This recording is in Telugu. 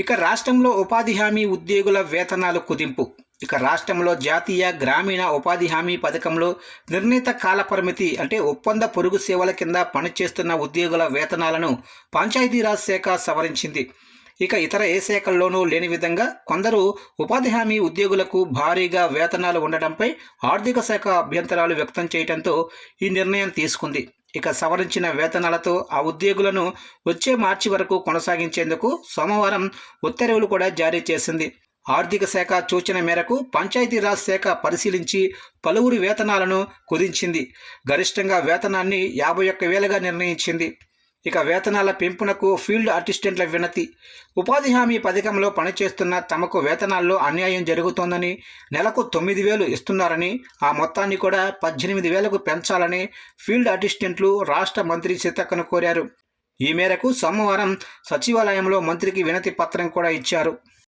ఇక రాష్ట్రంలో ఉపాధి హామీ ఉద్యోగుల వేతనాలు కుదింపు. ఇక రాష్ట్రంలో జాతీయ గ్రామీణ ఉపాధి హామీ పథకంలో నిర్ణీత కాలపరిమితి అంటే ఒప్పంద పొరుగు సేవల కింద పనిచేస్తున్న ఉద్యోగుల వేతనాలను పంచాయతీరాజ్ శాఖ సవరించింది. ఇక ఇతర ఏ శాఖల్లోనూ లేని విధంగా కొందరు ఉపాధి హామీ ఉద్యోగులకు భారీగా వేతనాలు ఉండడంపై ఆర్థిక శాఖ అభ్యంతరాలు వ్యక్తం చేయడంతో ఈ నిర్ణయం తీసుకుంది. ఇక సవరించిన వేతనాలతో ఆ ఉద్యోగులను వచ్చే మార్చి వరకు కొనసాగించేందుకు సోమవారం ఉత్తర్వులు కూడా జారీ చేసింది. ఆర్థిక శాఖ సూచన మేరకు పంచాయతీరాజ్ శాఖ పరిశీలించి పలువురి వేతనాలను కుదించింది. గరిష్టంగా వేతనాన్ని యాభై ఒక్క వేలుగా నిర్ణయించింది. ఇక వేతనాల పెంపునకు ఫీల్డ్ అసిస్టెంట్ల వినతి. ఉపాధి హామీ పథకంలో పనిచేస్తున్న తమకు వేతనాల్లో అన్యాయం జరుగుతోందని నెలకు తొమ్మిది వేలు ఇస్తున్నారని ఆ మొత్తాన్ని కూడా పద్దెనిమిది వేలకు పెంచాలని ఫీల్డ్ అసిస్టెంట్లు రాష్ట్ర మంత్రి సీతక్కను కోరారు. ఈ మేరకు సోమవారం సచివాలయంలో మంత్రికి వినతి పత్రం కూడా ఇచ్చారు.